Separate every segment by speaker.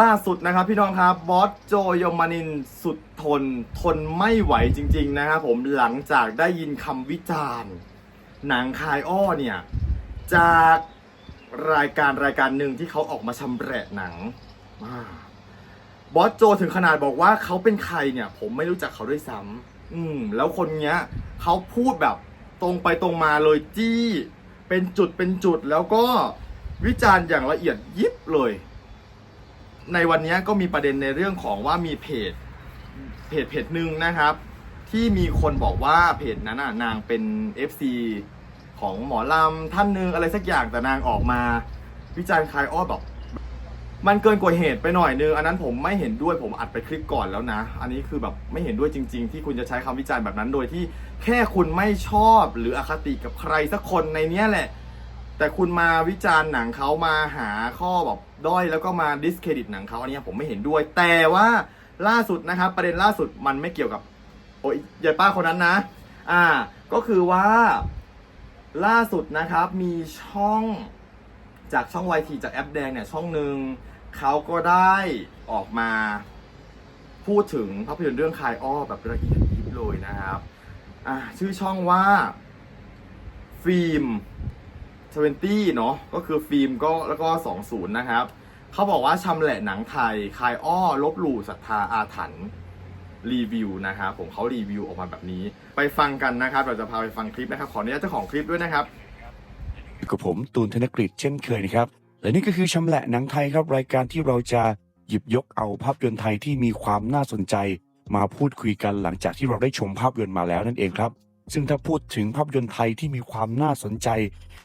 Speaker 1: ล่าสุดนะครับพี่น้องครับบอสโจยมานินสุดทนทนไม่ไหวจริง ๆ นะครับผมหลังจากได้ยินคำวิจารณ์ หนังคายอ้อเนี่ย จากรายการรายการหนึ่งที่เขาออกมาชำแหละหนังบอสโจถึงขนาดบอกว่าเขาเป็นใครเนี่ย ผมไม่รู้จักเขาด้วยซ้ำอืม แล้วคนเนี้ยเขาพูดแบบตรงไปตรงมาเลยจี้ เป็นจุดเป็นจุดแล้วก็วิจารณ์อย่างละเอียดยิบเลย ในวันนี้ก็มีประเด็นในเรื่องของว่ามีเพจเพจเพจหนึ่งนะครับ ที่มีคนบอกว่าเพจนั้นน่ะนางเป็น FC ของหมอลำท่านหนึ่งอะไรสักอย่างแต่นางออกมา วิจารณ์คลายอ้อแบบมันเกินกว่าเหตุไปหน่อยนึงอันนั้นผมไม่เห็นด้วยผมอัดไปคลิปก่อนแล้วนะ อันนี้คือแบบไม่เห็นด้วยจริง ๆ ที่คุณจะใช้คำวิจารณ์แบบนั้นโดยที่แค่คุณไม่ชอบหรืออคติกับใครสักคนในเนี้ยแหละ แต่คุณมาวิจารณ์หนังเขามาหาข้อแบบด้อยแล้วก็มาดิสเครดิตหนังเขาอันนี้ผมไม่เห็นด้วย แต่ว่าล่าสุดนะครับ ประเด็นล่าสุดมันไม่เกี่ยวกับ โอ้ยยายป้าคนนั้นนะ อ่า ก็คือว่าล่าสุดนะครับมีช่องจากช่องวทีจากแอปแดงเนี่ยช่องหนึ่งเขาก็ได้ออกมา พูดถึงภาพยนตร์เรื่องคายอ้อแบบละเอียดยิบเลยนะครับ อ่าชื่อช่องว่า ฟิล์ม 20เนาะก็คือฟิล์มก็แล้วก็ 20 นะครับ เขาบอกว่าชำแหละหนังไทยคายอ้อ ลบหลู่ศรัทธาอาถรรพ์รีวิวนะครับผมเขารีวิวออกมาแบบนี้ ไปฟังกันนะครับ เราจะพาไปฟังคลิปนะครับ ขออนุญาตเจ้าของคลิปด้วยนะครับ
Speaker 2: กับผมตูนธนกฤษเช่นเคยนะครับและนี่ก็คือชำแหละหนังไทยครับรายการที่เราจะหยิบยกเอาภาพยนตร์ไทยที่มีความน่าสนใจ มาพูดคุยกันหลังจากที่เราได้ชมภาพยนตร์มาแล้วนั่นเองครับ ซึ่งถ้าพูดถึงภาพยนตร์ไทยที่มีความน่าสนใจ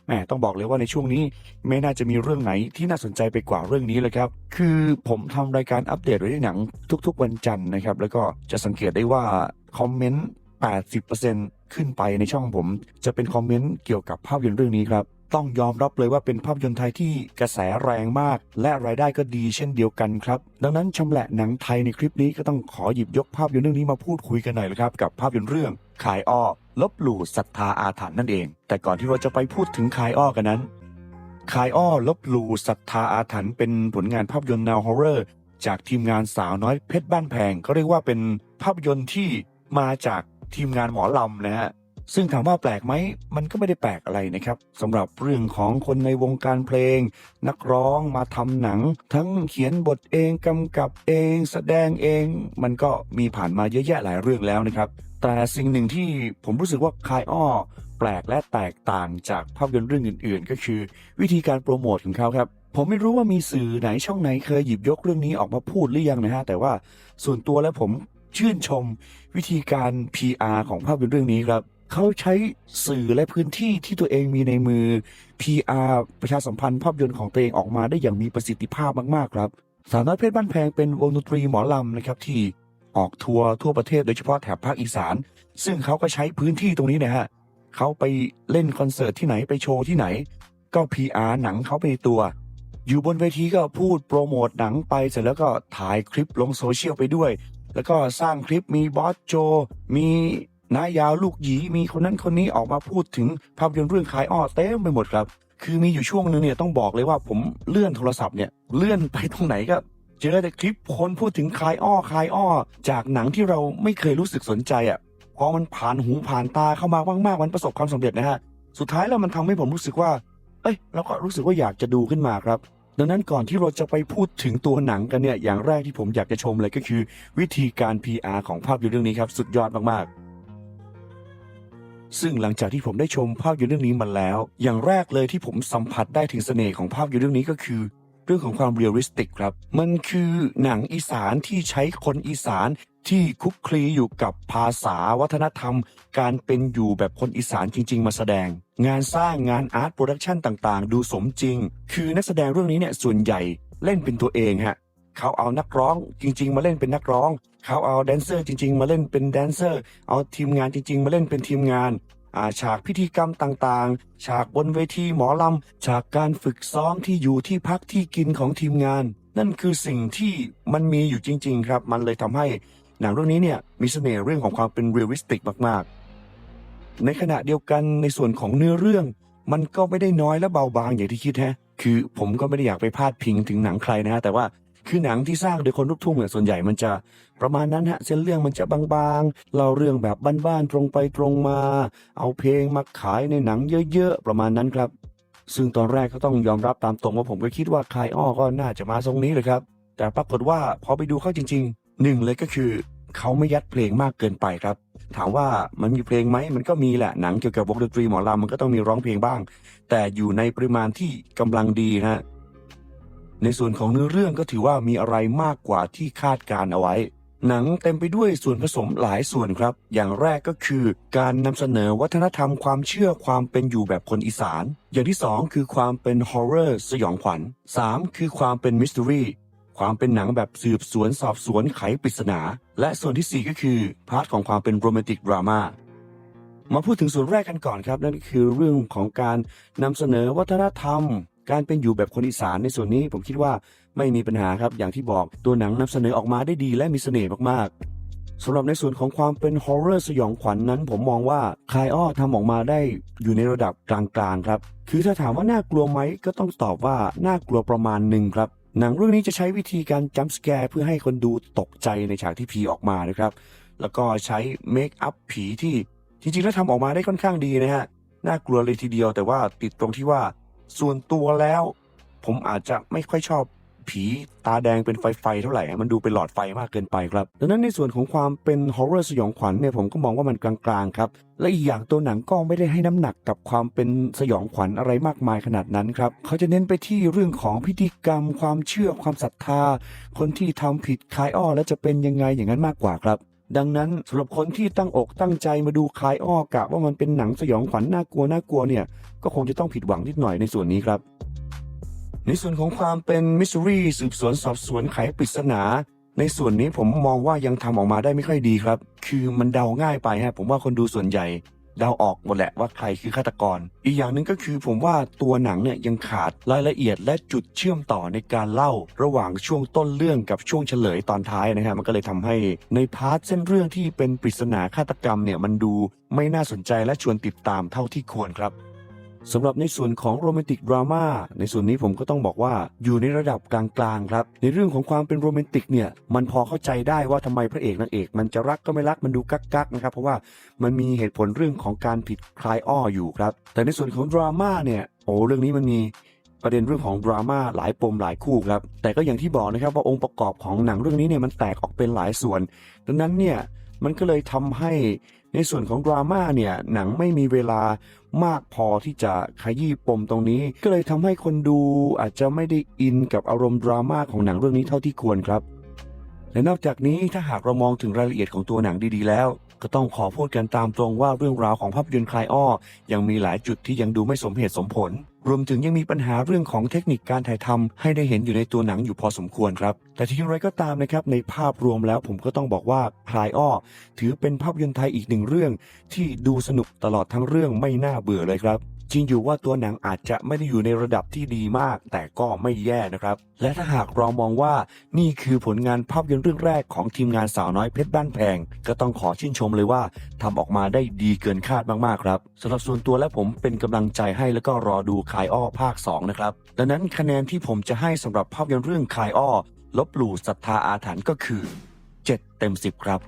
Speaker 2: แหมต้องบอกเลยว่าในช่วงนี้ ไม่น่าจะมีเรื่องไหนที่น่าสนใจไปกว่าเรื่องนี้เลยครับ คือผมทำรายการอัปเดตเรื่องหนังทุกๆวันจันทร์นะครับ แล้วก็จะสังเกตได้ว่าคอมเมนต์80%ขึ้นไปในช่องผม จะเป็นคอมเมนต์เกี่ยวกับภาพยนตร์เรื่องนี้ครับต้องยอมรับเลยว่าเป็นภาพยนตร์ไทยที่กระแสแรงมาก และรายได้ก็ดีเช่นเดียวกันครับ ดังนั้นชำแหละหนังไทยในคลิปนี้ก็ต้องขอหยิบยกภาพยนตร์เรื่องนี้มาพูดคุยกันหน่อยเลยครับ กับภาพยนตร์เรื่องขายอ้อ ลบหลู่ศรัทธาอาถรรพ์นั่นเอง แต่ก่อนที่เราจะไปพูดถึงคายอ้อกันนั้นคายอ้อลบหลู่ศรัทธาอาถรรพ์เป็นผลงานภาพยนตร์แนวฮอร์เรอร์จากทีมงานสาวน้อยเพชรบ้านแพงก็เรียกว่าเป็นภาพยนตร์ที่มาจากทีมงานหมอลำนะฮะ ซึ่งถามว่าแปลกไหม มันก็ไม่ได้แปลกอะไรนะครับสำหรับเรื่องของคนในวงการเพลง นักร้องมาทำหนัง ทั้งเขียนบทเองกำกับเอง แสดงเอง มันก็มีผ่านมาเยอะแยะหลายเรื่องแล้วนะครับ แต่สิ่งหนึ่งที่ผมรู้สึกว่าคายอ้อแปลกและแตกต่างจากภาพยนตร์เรื่องอื่น ๆ ก็คือ วิธีการโปรโมทของเขาครับผมไม่รู้ว่ามีสื่อไหนช่องไหนเคยหยิบยกเรื่องนี้ออกมาพูดหรือยังนะฮะแต่ว่าส่วนตัวแล้วผมชื่นชมวิธีการ PR ของภาพยนตร์เรื่องนี้ครับ เขาใช้สื่อและพื้นที่ที่ตัวเองมีในมือ PR ประชาสัมพันธ์ภาพยนตร์ของตัวเองออกมาได้อย่างมีประสิทธิภาพมากๆครับสาวน้อยเพชรบ้านแพงเป็นวงดนตรีหมอลำนะครับที่ออกทัวร์ทั่วประเทศโดยเฉพาะแถบภาคอีสาน ซึ่งเขาก็ใช้พื้นที่ตรงนี้นะฮะเขาไปเล่นคอนเสิร์ตที่ไหนไปโชว์ที่ไหน ก็ PR หนังเขาไปในตัว อยู่บนเวทีก็พูดโปรโมทหนังไปเสร็จแล้วก็ถ่ายคลิปลงโซเชียลไปด้วย แล้วก็สร้างคลิปมีบอสโจ มี นายาวลูกหยีมีคนนั้นคนนี้ออกมาพูดถึงภาพยนตร์เรื่องขายอ้อเต็มไปหมดครับ คือมีอยู่ช่วงนึงเนี่ยต้องบอกเลยว่าผมเลื่อนโทรศัพท์เนี่ยเลื่อนไปตรงไหนก็เจอแต่คลิปคนพูดถึงคลายอ้อคลายอ้อ จากหนังที่เราไม่เคยรู้สึกสนใจอะพอมันผ่านหูผ่านตาเข้ามามากๆมันประสบความสำเร็จนะฮะสุดท้ายแล้วมันทำให้ผมรู้สึกว่า เอ้ยเราก็รู้สึกว่าอยากจะดูขึ้นมาครับ ดังนั้นก่อนที่เราจะไปพูดถึงตัวหนังกันเนี่ยอย่างแรกที่ผมอยากจะชมเลยก็คือ วิธีการ PR ของภาพยนตร์เรื่องนี้ครับสุดยอดมากๆ ซึ่งหลังจากที่ผมได้ชมภาพยนตร์เรื่องนี้มาแล้ว อย่างแรกเลยที่ผมสัมผัสได้ถึงเสน่ห์ของภาพยนตร์เรื่องนี้ก็คือ เรื่องของความเรียลลิสติกครับ มันคือหนังอีสานที่ใช้คนอีสานที่คุกคลีอยู่กับภาษาวัฒนธรรม การเป็นอยู่แบบคนอีสานจริง ๆ มาแสดง งานสร้างงานอาร์ตโปรดักชันต่างๆ ดูสมจริง คือนักแสดงเรื่องนี้เนี่ยส่วนใหญ่เล่นเป็นตัวเองฮะ เขาเอานักร้องจริง ๆ มาเล่นเป็นนักร้อง เขาเอาแดนเซอร์จริง ๆ มาเล่นเป็นแดนเซอร์ เอาทีมงานจริง ๆ มาเล่นเป็นทีมงานอาฉากพิธีกรรมต่างๆ ฉากบนเวทีหมอลำ ฉากการฝึกซ้อมที่อยู่ที่พักที่กินของทีมงาน นั่นคือสิ่งที่มันมีอยู่จริง ๆ ครับ มันเลยทำให้หนังเรื่องนี้เนี่ยมีเสน่ห์เรื่องของความเป็นเรียลลิสติกมากๆ ในขณะเดียวกันในส่วนของเนื้อเรื่อง มันก็ไม่ได้น้อยและเบาบางอย่างที่คิดฮะคือผมก็ไม่ได้อยากไปพาดพิงถึงหนังใครนะฮะแต่ว่า คือหนังที่สร้างโดยคนลูกทุ่งเนี่ยส่วนใหญ่มันจะประมาณนั้นฮะเส้นเรื่องมันจะบางๆเล่าเรื่องแบบบ้านๆตรงไปตรงมา เอาเพลงมาขายในหนังเยอะๆประมาณนั้นครับ ซึ่งตอนแรกก็ต้องยอมรับตามตรงว่าผมก็คิดว่าคายอ้อก็น่าจะมาทรงนี้เลยครับ แต่ปรากฏว่าพอไปดูเข้าจริงๆหนึ่งเลยก็คือเขาไม่ยัดเพลงมากเกินไปครับ ถามว่ามันมีเพลงไหมมันก็มีแหละหนังเกี่ยวกับวงดนตรีหมอลำมันก็ต้องมีร้องเพลงบ้าง แต่อยู่ในปริมาณที่กำลังดีนะฮะ ในส่วนของเนื้อเรื่องก็ถือว่ามีอะไรมากกว่าที่คาดการเอาไว้ หนังเต็มไปด้วยส่วนผสมหลายส่วนครับ อย่างแรกก็คือการนำเสนอวัฒนธรรมความเชื่อความเป็นอยู่แบบคนอีสาน อย่างที่สองคือความเป็นฮอร์เรอร์สยองขวัญสามคือความเป็นมิส t ตรีความเป็นหนังแบบสืบสวนสอบสวนไขปริศนา และส่วนที่สี่ก็คือพาร์ทของความเป็นโรแมนติกดราม่ามาพูดถึงส่วนแรกกันก่อนครับ นั่นก็คือเรื่องของการนำเสนอวัฒนธรรม การเป็นอยู่แบบคนอีสานในส่วนนี้ผมคิดว่าไม่มีปัญหาครับอย่างที่บอกตัวหนังนำเสนอออกมาได้ดีและมีเสน่ห์มากๆสำหรับในส่วนของความเป็นฮอร์เรอร์สยองขวัญนนั้น ผมมองว่าคายอ้อทำออกมาได้อยู่ในระดับกลางๆครับ คือถ้าถามว่าน่ากลัวไหมก็ต้องตอบว่าน่ากลัวประมาณหนึ่งครับหนังเรื่องนี้จะใช้วิธีการจัมป์สแกร์เพื่อให้คนดูตกใจในฉากที่ผีออกมานะครับ แล้วก็ใช้เมคอัพผีที่จริงๆแล้วทำออกมาได้ค่อนข้างดีนะฮะน่ากลัวเลยทีเดียวแต่ว่าติดตรงที่ว่า ส่วนตัวแล้ว ผมอาจจะไม่ค่อยชอบผีตาแดงเป็นไฟไฟๆเท่าไหร่ มันดูเป็นหลอดไฟมากเกินไปครับ ดังนั้นในส่วนของความเป็นฮอร์เรอร์สยองขวัญเนี่ยผมก็มองว่ามันกลางๆครับ และอีกอย่างตัวหนังก็ไม่ได้ให้น้ำหนักกับความเป็นสยองขวัญอะไรมากมายขนาดนั้นครับ เขาจะเน้นไปที่เรื่องของพิธีกรรม ความเชื่อความศรัทธา คนที่ทำผิดคายอ้อแล้วจะเป็นยังไงอย่างนั้นมากกว่าครับ ดังนั้นสำหรับคนที่ตั้งอกตั้งใจมาดูคายอ้อกะว่ามันเป็นหนังสยองขวัญน่ากลัวน่ากลัวเนี่ยก็คงจะต้องผิดหวังนิดหน่อยในส่วนนี้ครับ ในส่วนของความเป็นมิสซูรีสืบสวนสอบสวนไขปริศนา ในส่วนนี้ผมมองว่ายังทำออกมาได้ไม่ค่อยดีครับ คือมันเดาง่ายไปฮะผมว่าคนดูส่วนใหญ่ เดาออกหมดแหละว่าใครคือฆาตกร อีกอย่างหนึ่งก็คือผมว่าตัวหนังเนี่ยยังขาดรายละเอียดและจุดเชื่อมต่อในการเล่า ระหว่างช่วงต้นเรื่องกับช่วงเฉลยตอนท้ายนะฮะมันก็เลยทำให้ในพาร์ทเส้นเรื่องที่เป็นปริศนาฆาตกรรมเนี่ยมันดูไม่น่าสนใจและชวนติดตามเท่าที่ควรครับ สำหรับในส่วนของโรแมนติกดราม่าในส่วนนี้ผมก็ต้องบอกว่าอยู่ในระดับกลางๆครับ ในเรื่องของความเป็นโรแมนติกเนี่ยมันพอเข้าใจได้ว่าทำไมพระเอกนางเอก มันจะรักก็ไม่รักมันดูกักๆนะครับเพราะว่ามันมีเหตุผลเรื่องของการผิดคลายอ้ออยู่ครับ แต่ในส่วนของดราม่าเนี่ยโอ้เรื่องนี้มันมีประเด็นเรื่องของดราม่าหลายปมหลายคู่ครับแต่ก็อย่างที่บอกนะครับว่าองค์ประกอบของหนังเรื่องนี้เนี่ยมันแตกออกเป็นหลายส่วน ดังนั้นเนี่ยมันก็เลยทำให้ ในส่วนของดราม่าเนี่ยหนังไม่มีเวลามากพอที่จะขยี้ปมตรงนี้ ก็เลยทำให้คนดูอาจจะไม่ได้อินกับอารมณ์ดราม่าของหนังเรื่องนี้เท่าที่ควรครับ และนอกจากนี้ถ้าหากเรามองถึงรายละเอียดของตัวหนังดีๆแล้ว ก็ต้องขอพูดกันตามตรงว่าเรื่องราวของภาพยนตร์คลายอ้อ ยังมีหลายจุดที่ยังดูไม่สมเหตุสมผล รวมถึงยังมีปัญหาเรื่องของเทคนิคการถ่ายทำให้ได้เห็นอยู่ในตัวหนังอยู่พอสมควรครับ แต่ที่อย่างไรก็ตามนะครับในภาพรวมแล้วผมก็ต้องบอกว่าคลายอ้อ ถือเป็นภาพยนตร์ไทยอีกหนึ่งเรื่อง ที่ดูสนุกตลอดทั้งเรื่องไม่น่าเบื่อเลยครับ จริงอยู่ว่าตัวหนังอาจจะไม่ได้อยู่ในระดับที่ดีมาก แต่ก็ไม่แย่นะครับ และถ้าหากเรามองว่านี่คือผลงานภาพยนตร์เรื่องแรกของทีมงานสาวน้อยเพชรบ้านแพง ก็ต้องขอชื่นชมเลยว่าทำออกมาได้ดีเกินคาดมากๆครับสำหรับส่วนตัวและผมเป็นกำลังใจให้แล้วก็รอดูคายอ้อภาค 2 นะครับดังนั้นคะแนนที่ผมจะให้สำหรับภาพยนตร์เรื่องคายอ้อลบหลู่ศรัทธาอาถรรพ์ก็คือ 7 เต็ม 10 ครับ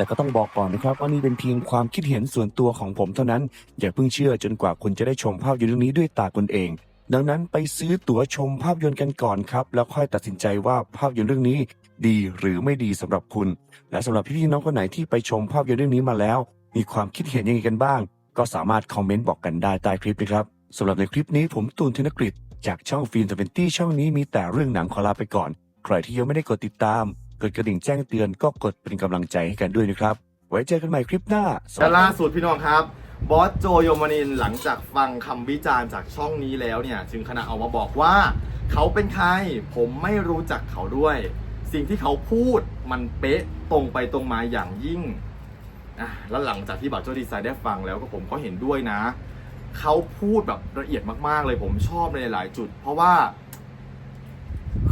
Speaker 2: แต่ก็ต้องบอกก่อนนะครับว่านี่เป็นเพียงความคิดเห็นส่วนตัวของผมเท่านั้น อย่าเพิ่งเชื่อจนกว่าคุณจะได้ชมภาพยนตร์เรื่องนี้ด้วยตาตนเอง ดังนั้นไปซื้อตั๋วชมภาพยนตร์กันก่อนครับ แล้วค่อยตัดสินใจว่าภาพยนตร์เรื่องนี้ดีหรือไม่ดีสำหรับคุณ และสำหรับพี่ๆน้องคนไหนที่ไปชมภาพยนตร์เรื่องนี้มาแล้ว มีความคิดเห็นยังไงกันบ้าง ก็สามารถคอมเมนต์บอกกันได้ใต้คลิปนะครับสำหรับในคลิปนี้ผมตูนธนกฤษจากช่องฟิล์มทเวนตี้ช่องนี้มีแต่เรื่องหนังขอลาไปก่อน ใครที่ยังไม่ได้กดติดตาม กดกระดิ่งแจ้งเตือนก็กดเป็นกำลังใจให้กันด้วยนะครับ ไว้เจอกันใหม่คลิปหน้าสวัส
Speaker 1: และ
Speaker 2: ดี
Speaker 1: ล่าสุดพี่น้องครับบอสโจโยมานินหลังจากฟังคำวิจารณ์จากช่องนี้แล้วเนี่ย จึงขณะออกมาบอกว่า เขาเป็นใครผมไม่รู้จักเขาด้วย สิ่งที่เขาพูดมันเป๊ะตรงไปตรงมาอย่างยิ่งอะแล้วหลังจากที่บอสโจดีไซน์ได้ฟังแล้วก็ผมก็เห็นด้วยนะ เขาพูดแบบละเอียดมากๆเลยผมชอบในหลายจุด เพราะว่า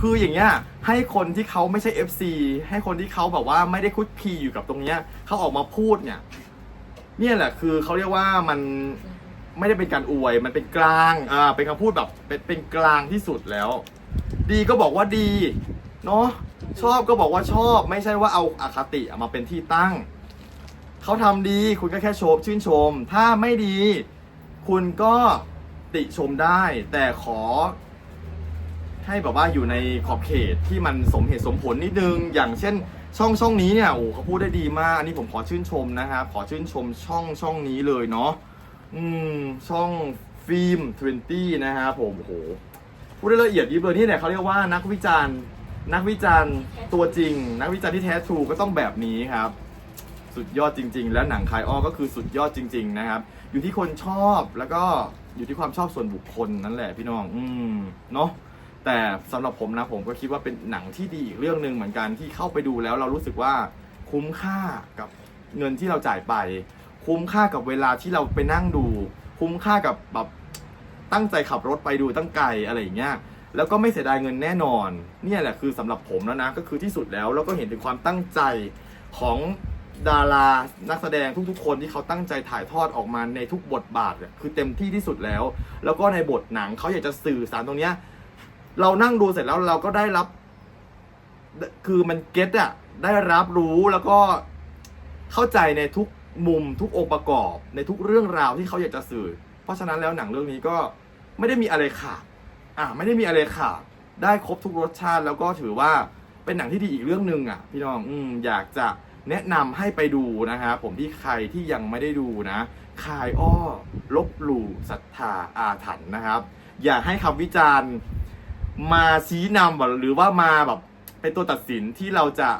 Speaker 1: คืออย่างเงี้ยให้คนที่เขาไม่ใช่ FC ให้คนที่เขาแบบว่าไม่ได้คุดคีอยู่กับตรงเนี้ยเขาออกมาพูดเนี่ยเนี่ยแหละคือเขาเรียกว่ามันไม่ได้เป็นการอวยมันเป็นกลางอ่าเป็นคำพูดแบบเป็นเป็นกลางที่สุดแล้ว ดีก็บอกว่าดีเนาะชอบก็บอกว่าชอบ ไม่ใช่ว่าเอาอาคติมาเป็นที่ตั้ง เขาทำดีคุณก็แค่ชมชื่นชม ถ้าไม่ดี คุณก็ติชมได้ แต่ขอ ให้แบบว่าอยู่ในขอบเขตที่มันสมเหตุสมผลนิดนึง อย่างเช่นช่องช่องนี้เนี่ยโอ้เขาพูดได้ดีมากอันนี้ผมขอชื่นชมนะครับขอชื่นชมช่องช่องนี้เลยเนาะอืมช่องฟิล์ม20นะครับผมโอ้โหพูดได้ละเอียดยิบเลยนี่แหละเขาเรียกว่านักวิจารณ์ นักวิจารณ์ตัวจริง นักวิจารณ์ที่แท้ทรูก็ต้องแบบนี้ครับ สุดยอดจริง ๆ แล้วหนังคายอ้อก็คือสุดยอดจริง ๆ นะครับ อยู่ที่คนชอบแล้วก็อยู่ที่ความชอบส่วนบุคคลนั่นแหละพี่น้อง อืมเนาะ แต่สำหรับผมนะผมก็คิดว่าเป็นหนังที่ดีอีกเรื่องหนึ่งเหมือนกันที่เข้าไปดูแล้วเรารู้สึกว่าคุ้มค่ากับเงินที่เราจ่ายไป คุ้มค่ากับเวลาที่เราไปนั่งดู คุ้มค่ากับแบบตั้งใจขับรถไปดูตั้งไกลอะไรอย่างเงี้ยแล้วก็ไม่เสียดายเงินแน่นอน เนี่ยแหละคือสำหรับผมแล้วนะก็คือที่สุดแล้วแล้วก็เห็นถึงความตั้งใจของดารานักแสดงทุกๆ คนที่เขาตั้งใจถ่ายทอดออกมาในทุกบทบาทคือเต็มที่ที่สุดแล้ว แล้วก็ในบทหนังเขาอยากจะสื่อสารตรงเนี้ย เรานั่งดูเสร็จแล้วเราก็ได้รับ คือมันเก็ตอะได้รับรู้แล้วก็เข้าใจในทุกมุมทุกองค์ประกอบ ในทุกเรื่องราวที่เขาอยากจะสื่อ เพราะฉะนั้นแล้วหนังเรื่องนี้ก็ไม่ได้มีอะไรขาดอะไม่ได้มีอะไรขาดได้ครบทุกรสชาติแล้วก็ถือว่าเป็นหนังที่ดีอีกเรื่องหนึ่งอะ พี่น้องอืมอยากจะแนะนำให้ไปดูนะครับผมที่ใครที่ยังไม่ได้ดูนะคายอ้อ ลบหลู่ศรัทธาอาถรรพ์นะครับ อย่าให้คำวิจารณ์ มาชี้นำหรือว่ามาแบบเป็นตัวตัดสินที่เราจะ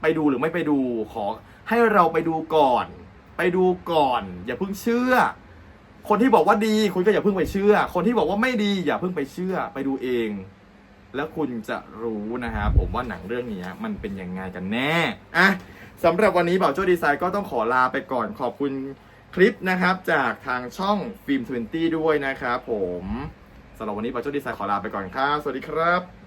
Speaker 1: ไปดูหรือไม่ไปดูขอให้เราไปดูก่อน ไปดูก่อน อย่าเพิ่งเชื่อ คนที่บอกว่าดีคุณก็อย่าเพิ่งไปเชื่อ คนที่บอกว่าไม่ดีอย่าเพิ่งไปเชื่อ ไปดูเอง แล้วคุณจะรู้นะฮะผมว่าหนังเรื่องนี้มันเป็นยังไงกันแน่อะสำหรับวันนี้บ่าวโจ้ดีไซน์ก็ต้องขอลาไปก่อนขอบคุณคลิปนะครับจากทางช่องฟิล์ม20 ด้วยนะครับผม สำหรับวันนี้บ่าโจ้ดีไซน์ขอลาไปก่อนครับ สวัสดีครับ